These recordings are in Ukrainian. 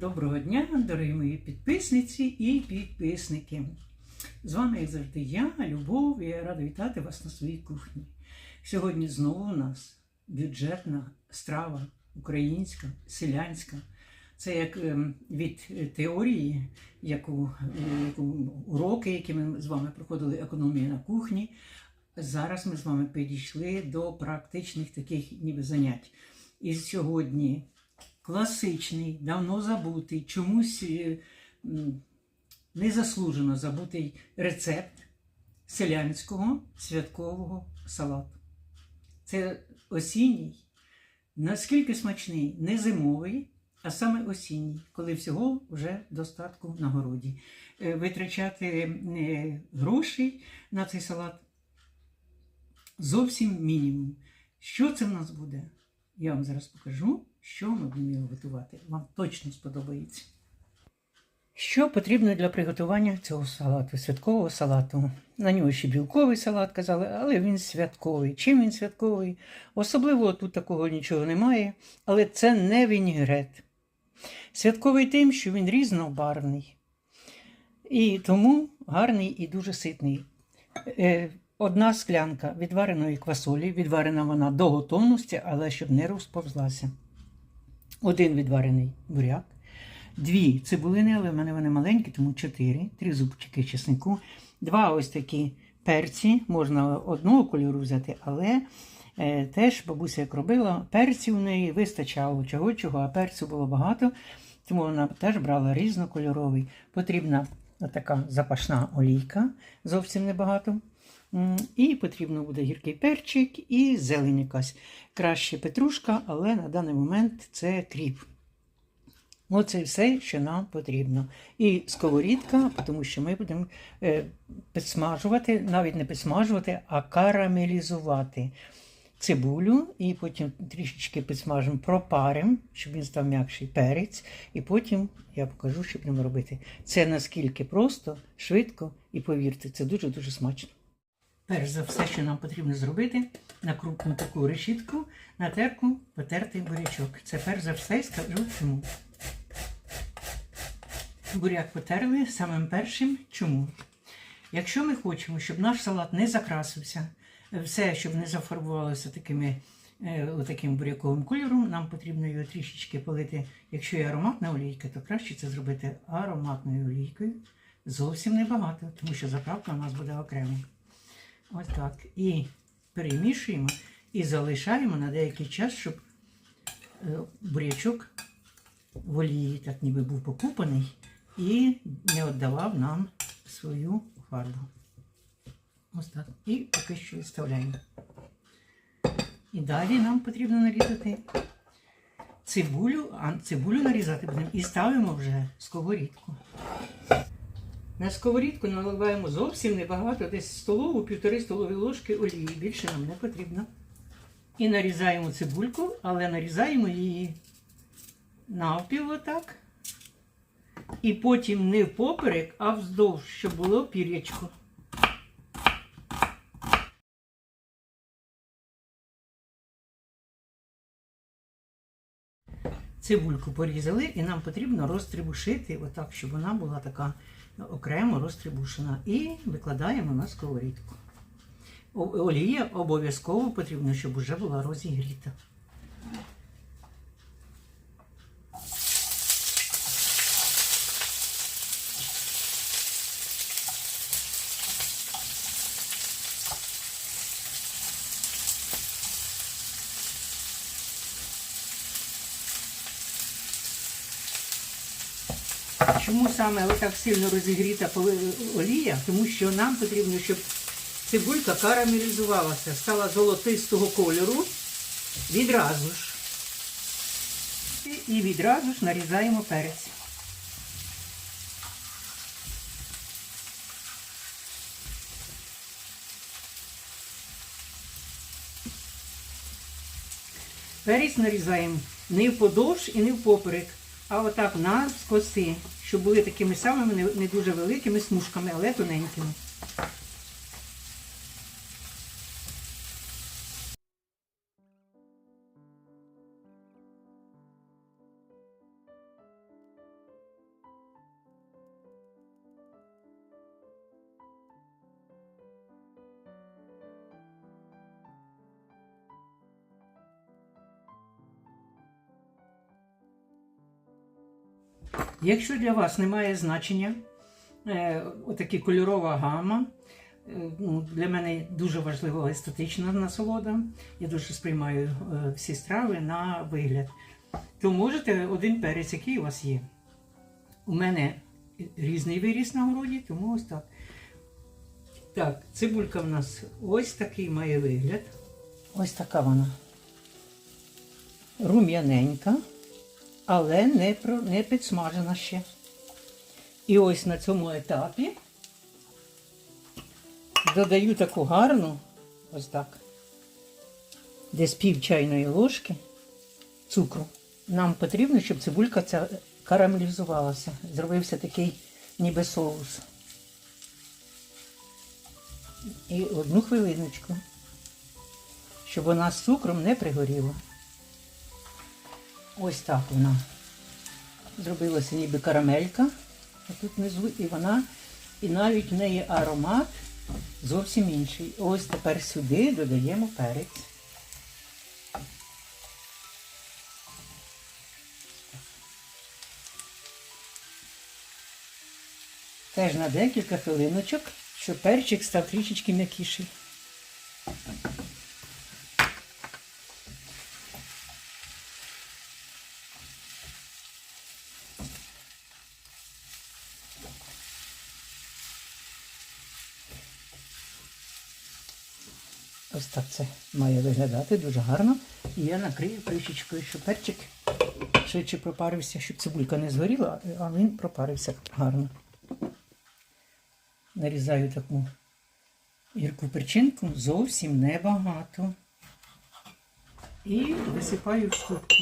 Доброго дня, дорогі мої підписниці і підписники. З вами, як завжди, я, Любов, і я рада вітати вас на своїй кухні. Сьогодні знову у нас бюджетна страва, українська, селянська. Це як ем, від теорії, яку, яку уроки, які ми з вами проходили економія на кухні. Зараз ми з вами підійшли до практичних таких ніби занять. І сьогодні класичний, давно забутий, чомусь е, незаслужено забутий рецепт селянського святкового салату. Це осінній, наскільки смачний, не зимовий, а саме осінній, коли всього вже достатку на городі. Е, Витрачати е, грошей на цей салат зовсім мінімум. Що це в нас буде? Я вам зараз покажу, що ми будемо готувати. Вам точно сподобається. Що потрібно для приготування цього салату, святкового салату? На нього ще білковий салат казали, але він святковий. Чим він святковий? Особливо тут такого нічого немає, але це не вінігрет. Святковий тим, що він різнобарвний. І тому гарний і дуже ситний. Одна склянка відвареної квасолі, відварена вона до готовності, але щоб не розповзлася. Один відварений буряк, дві цибулини, але в мене вони маленькі, тому чотири, три зубчики чеснику, два ось такі перці, можна одного кольору взяти, але е, теж бабуся як робила, перців у неї вистачало чого, чого, а перцю було багато, тому вона теж брала різнокольоровий. Потрібна така запашна олійка, зовсім небагато. І потрібно буде гіркий перчик і зелень якась. Краще петрушка, але на даний момент це кріп. Оце все, що нам потрібно. І сковорідка, тому що ми будемо е, підсмажувати, навіть не підсмажувати, а карамелізувати цибулю, і потім трішечки підсмажимо, пропаримо, щоб він став м'якший перець. І потім я покажу, що будемо робити. Це наскільки просто, швидко і повірте, це дуже-дуже смачно. Перш за все, що нам потрібно зробити, на крупну таку решітку, на терку потертий бурячок. Це перш за все скажу чому. Буряк потерли самим першим чому. Якщо ми хочемо, щоб наш салат не закрасився, все, щоб не зафарбувалося такими, е, таким буряковим кольором, нам потрібно його трішечки полити. Якщо є ароматна олійка, то краще це зробити ароматною олійкою. Зовсім небагато, тому що заправка у нас буде окремо. Ось так. І перемішуємо і залишаємо на деякий час, щоб е, бурячок в олії так ніби був покупаний і не віддавав нам свою фарбу. Ось так. І поки що відставляємо. І далі нам потрібно нарізати цибулю, а цибулю нарізати будемо і ставимо вже сковорідку. На сковорідку наливаємо зовсім небагато, десь столову, півтори столові ложки олії. Більше нам не потрібно. І нарізаємо цибульку, але нарізаємо її навпіл отак. І потім не впоперек, а вздовж, щоб було пір'ячко. Цибульку порізали і нам потрібно розтрибушити, отак, щоб вона була така окремо розтрибушена. І викладаємо на сковорідку. Олія обов'язково потрібно, щоб вже була розігріта. Чому саме так сильно розігріта олія? Тому що нам потрібно, щоб цибулька карамелізувалася, стала золотистого кольору відразу ж. І відразу ж нарізаємо перець. Перець нарізаємо не вподовж і не впоперек, а отак навскоси, щоб були такими самими не, не дуже великими смужками, але тоненькими. Якщо для вас немає значення, е, отакі кольорова гама, е, ну, для мене дуже важлива естетична насолода. Я дуже сприймаю е, всі страви на вигляд. То можете один перець, який у вас є. У мене різний виріс на городі, тому ось так. Так, цибулька в нас ось такий має вигляд. Ось така вона. Рум'яненька, але не, не підсмажена ще. І ось на цьому етапі додаю таку гарну, ось так, десь пів чайної ложки цукру. Нам потрібно, щоб цибулька ця карамелізувалася. Зробився такий ніби соус. І одну хвилиночку, щоб вона з цукром не пригоріла. Ось так вона зробилася ніби карамелька. А тут внизу і вона, і навіть в неї аромат зовсім інший. Ось тепер сюди додаємо перець. Теж на декілька хвилиночок, щоб перчик став трішечки м'якіший. Ось так це має виглядати дуже гарно. І я накрию кришечкою, щоб перчик швидше пропарився, щоб цибулька не згоріла, а він пропарився гарно. Нарізаю таку гірку перчинку, зовсім небагато. І висипаю в ступку.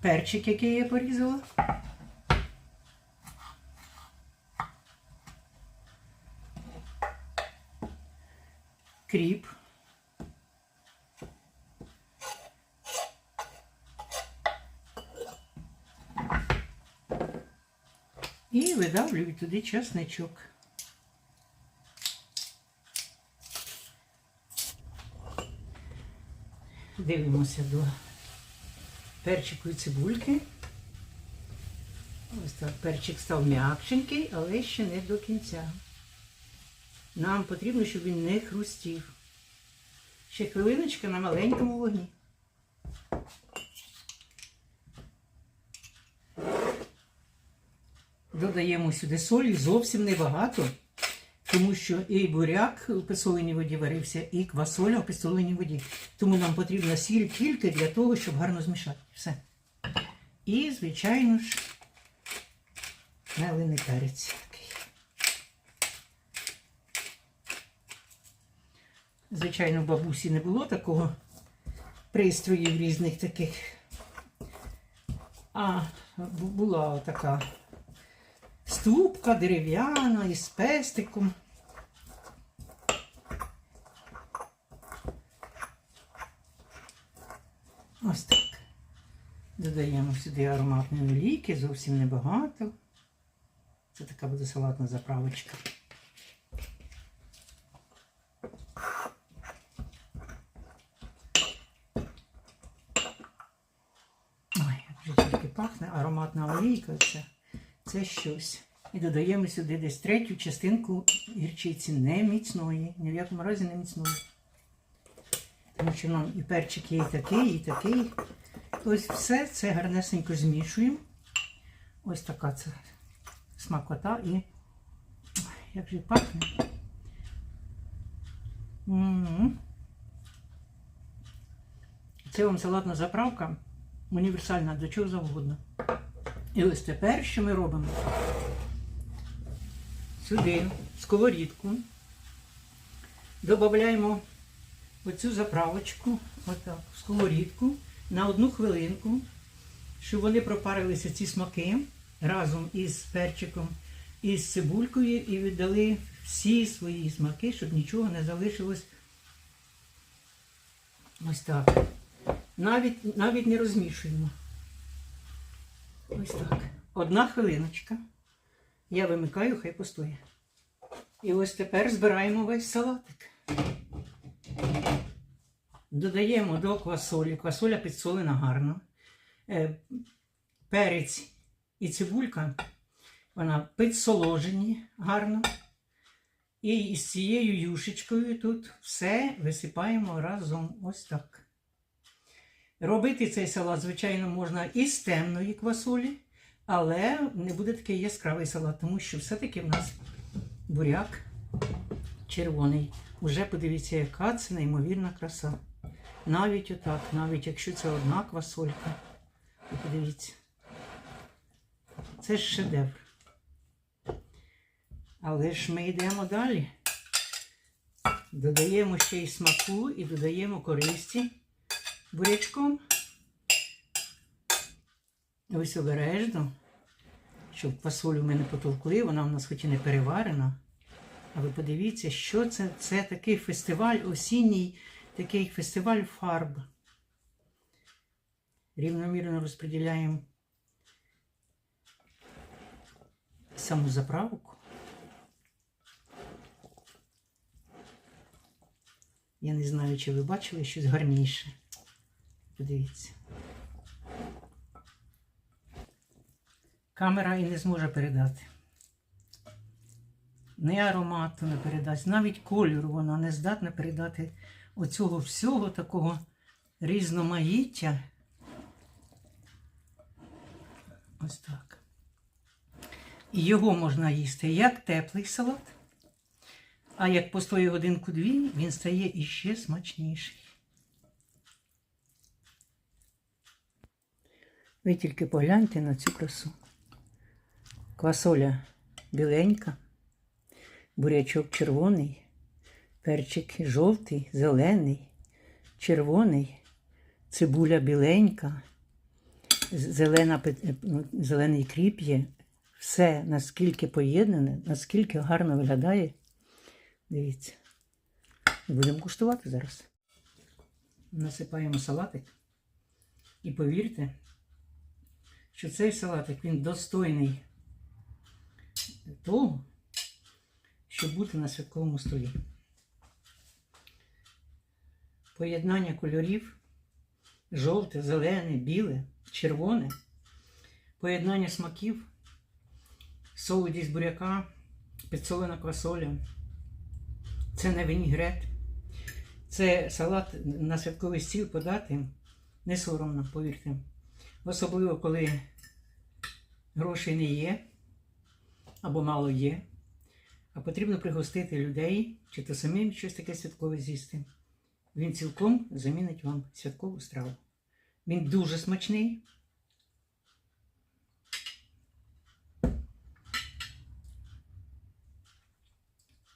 Перчик, який я порізала. Кріп. І видавлюю туди часничок. Дивимося до перчику і цибульки. Ось так, перчик став м'якшенький, але ще не до кінця. Нам потрібно, щоб він не хрустів. Ще хвилиночка на маленькому вогні. Додаємо сюди солі зовсім небагато, тому що і буряк у песоленій воді варився, і квасоля у песоленій воді. Тому нам потрібна сіль тільки для того, щоб гарно змішати. Все. І, звичайно ж, мелений перець. такий. Звичайно, в бабусі не було такого пристроїв різних таких. А була така ступка дерев'яна із пестиком. Ось так. Додаємо сюди ароматні олійки, зовсім небагато. Це така буде салатна заправочка. Ой, як вже тільки пахне, олійка це, щось. І додаємо сюди десь третю частинку гірчиці, не міцної, ні в якому разі не міцної. Тому що нам і перчик є і такий, і такий. Ось все це гарнесенько змішуємо. Ось така це смакота і як же пахне. Це вам салатна заправка універсальна до чого завгодно. І ось тепер що ми робимо? Сюди, сковорідку, додаємо оцю заправочку, отак, в сковорідку на одну хвилинку, щоб вони пропарилися ці смаки разом із перчиком і з цибулькою і віддали всі свої смаки, щоб нічого не залишилось ось так. Навіть, навіть не розмішуємо. Ось так. Одна хвилиночка. Я вимикаю, хай постоє. І ось тепер збираємо весь салатик. Додаємо до квасолі. Квасоля підсолена гарно. е, перець і цибулька, вона підсоложені гарно. І з цією юшечкою тут все висипаємо разом ось так. Робити цей салат, звичайно, можна із темної квасолі, але не буде такий яскравий салат, тому що все-таки в нас буряк червоний. Уже подивіться, яка це неймовірна краса. Навіть отак, навіть якщо це одна квасолька. Подивіться. Це ж шедевр. Але ж ми йдемо далі. Додаємо ще й смаку і додаємо користі бурячком. Ось обережно, щоб квасолю ми не потовкли, вона в нас хоч і не переварена. А ви подивіться, що це? Це такий фестиваль, осінній такий фестиваль фарб. Рівномірно розподіляємо саму заправку. Я не знаю, чи ви бачили щось гарніше. Подивіться. Камера і не зможе передати. Ні аромату не передасть, навіть кольору вона не здатна передати оцього всього такого різноманіття. Ось так. І його можна їсти як теплий салат, а як постоїть годинку-дві, він стає іще смачніший. Ви тільки погляньте на цю красу. Квасоля біленька, бурячок червоний, перчик жовтий, зелений, червоний, цибуля біленька, зелена, ну, зелений кріп є. Все наскільки поєднане, наскільки гарно виглядає. Дивіться. Будемо куштувати зараз. Насипаємо салатик. І повірте, що цей салатик він достойний того, щоб бути на святковому столі. Поєднання кольорів жовте, зелене, біле, червоне, поєднання смаків, солодість буряка, підсолена квасоля. Це не вінігрет. Це салат на святковий стіл подати не соромно, повірте. Особливо, коли грошей не є або мало є, а потрібно пригостити людей, чи то самим щось таке святкове з'їсти. Він цілком замінить вам святкову страву. Він дуже смачний.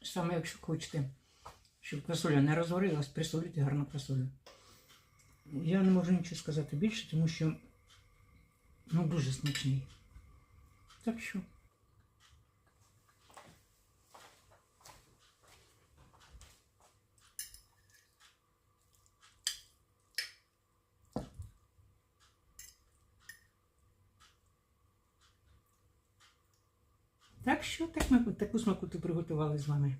Саме якщо хочете, щоб квасоля не розварилась, присолюйте гарно квасолю. Я не можу нічого сказати більше, тому що ну, дуже смачний. Так що. Так що так ми таку смакоту приготували з вами.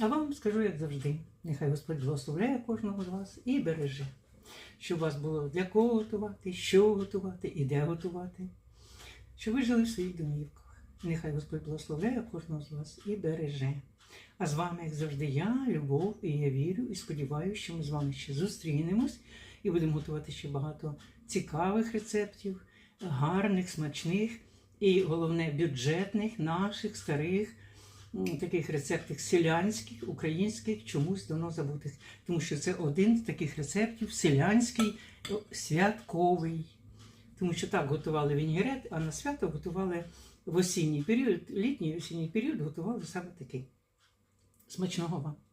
А вам скажу, як завжди, нехай Господь благословляє кожного з вас і береже, щоб у вас було для кого готувати, що готувати і де готувати, щоб ви жили в своїх домівках. Нехай Господь благословляє кожного з вас і береже. А з вами, як завжди, я, Любов, і я вірю і сподіваюся, що ми з вами ще зустрінемось і будемо готувати ще багато цікавих рецептів, гарних, смачних і головне бюджетних, наших старих таких рецептів селянських, українських, чомусь давно забутих. Тому що це один з таких рецептів селянський, святковий. Тому що так готували вінігрет, а на свято готували в осінній період, літній осінній період готували саме такий. Смачного вам!